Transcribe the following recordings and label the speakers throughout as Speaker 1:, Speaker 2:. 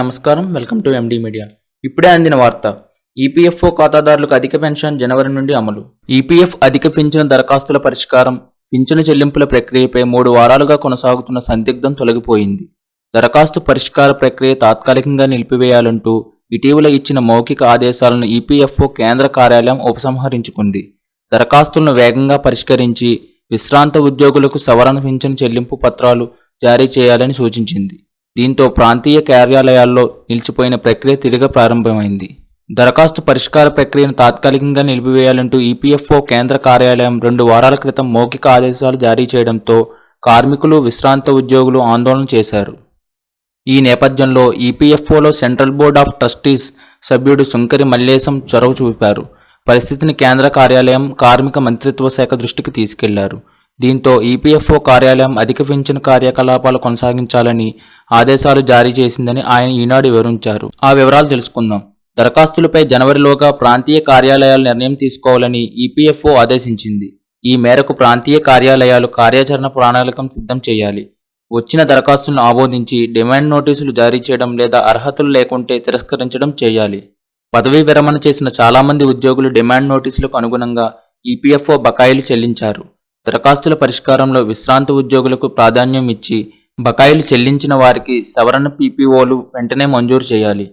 Speaker 1: నమస్కారం. Welcome to MD media ఇప్పుడే అందిన వార్త. ఈపీఎఫ్ఓ ఖాతాదారులకు అధిక పెన్షన్ జనవరి నుండి అమలు. ఈపీఎఫ్ అధిక పింఛను దరఖాస్తుల పరిష్కారం పింఛను చెల్లింపుల ప్రక్రియపై మూడు వారాలుగా కొనసాగుతున్న సందిగ్ధం తొలగిపోయింది. దరఖాస్తు పరిష్కార ప్రక్రియ తాత్కాలికంగా నిలిపివేయాలంటూ ఇటీవల ఇచ్చిన మౌఖిక ఆదేశాలను ఈపీఎఫ్ఓ కేంద్ర కార్యాలయం ఉపసంహరించుకుంది. దరఖాస్తులను వేగంగా పరిష్కరించి విశ్రాంత ఉద్యోగులకు సవరణ పింఛను చెల్లింపు పత్రాలు జారీ చేయాలని సూచించింది. దీంతో ప్రాంతీయ కార్యాలయాల్లో నిలిచిపోయిన ప్రక్రియ తిరిగి ప్రారంభమైంది. దరఖాస్తు పరిష్కార ప్రక్రియను తాత్కాలికంగా నిలిపివేయాలంటూ ఈపీఎఫ్ఓ కేంద్ర కార్యాలయం రెండు వారాల క్రితం మౌఖిక ఆదేశాలు జారీ చేయడంతో కార్మికులు విశ్రాంత ఉద్యోగులు ఆందోళన చేశారు. ఈ నేపథ్యంలో ఈపీఎఫ్ఓలో సెంట్రల్ బోర్డ్ ఆఫ్ ట్రస్టీస్ సభ్యుడు సుంకరి మల్లేశం చొరవ చూపారు. పరిస్థితిని కేంద్ర కార్యాలయం కార్మిక మంత్రిత్వ శాఖ దృష్టికి తీసుకెళ్ళారు. దీంతో ఈపీఎఫ్ఓ కార్యాలయం అధిక పింఛను కార్యకలాపాలు కొనసాగించాలని ఆదేశాలు జారీ చేసిందని ఆయన ఈనాడు వివరించారు. ఆ వివరాలు తెలుసుకుందాం. దరఖాస్తులపై జనవరిలోగా ప్రాంతీయ కార్యాలయాలు నిర్ణయం తీసుకోవాలని ఈపీఎఫ్ఓ ఆదేశించింది. ఈ మేరకు ప్రాంతీయ కార్యాలయాలు కార్యాచరణ ప్రణాళికను సిద్ధం చేయాలి. వచ్చిన దరఖాస్తులను ఆమోదించి డిమాండ్ నోటీసులు జారీ చేయడం లేదా అర్హతలు లేకుంటే తిరస్కరించడం చేయాలి. పదవీ విరమణ చేసిన చాలామంది ఉద్యోగులు డిమాండ్ నోటీసులకు అనుగుణంగా ఈపీఎఫ్ఓ బకాయిలు చెల్లించారు. దరఖాస్తుల పరిష్కారంలో విశ్రాంత ఉద్యోగులకు ప్రాధాన్యం ఇచ్చి బకాయిలు చెల్లించిన వారికి సవరణ పీపీఓలు వెంటనే మంజూరు చేయాలి.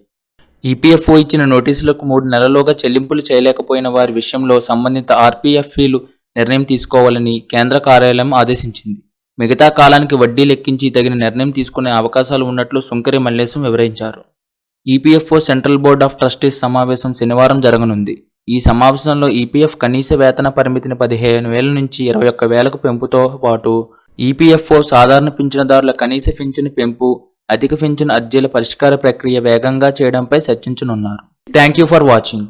Speaker 1: ఈపీఎఫ్ఓ ఇచ్చిన నోటీసులకు మూడు నెలలోగా చెల్లింపులు చేయలేకపోయిన వారి విషయంలో సంబంధిత ఆర్పీఎఫ్ఈలు నిర్ణయం తీసుకోవాలని కేంద్ర కార్యాలయం ఆదేశించింది. మిగతా కాలానికి వడ్డీ లెక్కించి తగిన నిర్ణయం తీసుకునే అవకాశాలు ఉన్నట్లు సుంకరి మల్లేశం వివరించారు. EPFO central board of trustees సమావేశం శనివారం జరగనుంది. ఈ సమావేశంలో ఈపీఎఫ్ కనీస వేతన పరిమితిని పదిహేను వేల నుంచి ఇరవై ఒక్క వేలకు పెంపుతో పాటు ఈపీఎఫ్ఓ సాధారణ పింఛనుదారుల కనీస పింఛను పెంపు అధిక పింఛను అర్జీల పరిష్కార ప్రక్రియ వేగంగా చేయడంపై చర్చించనున్నారు. Thank you for watching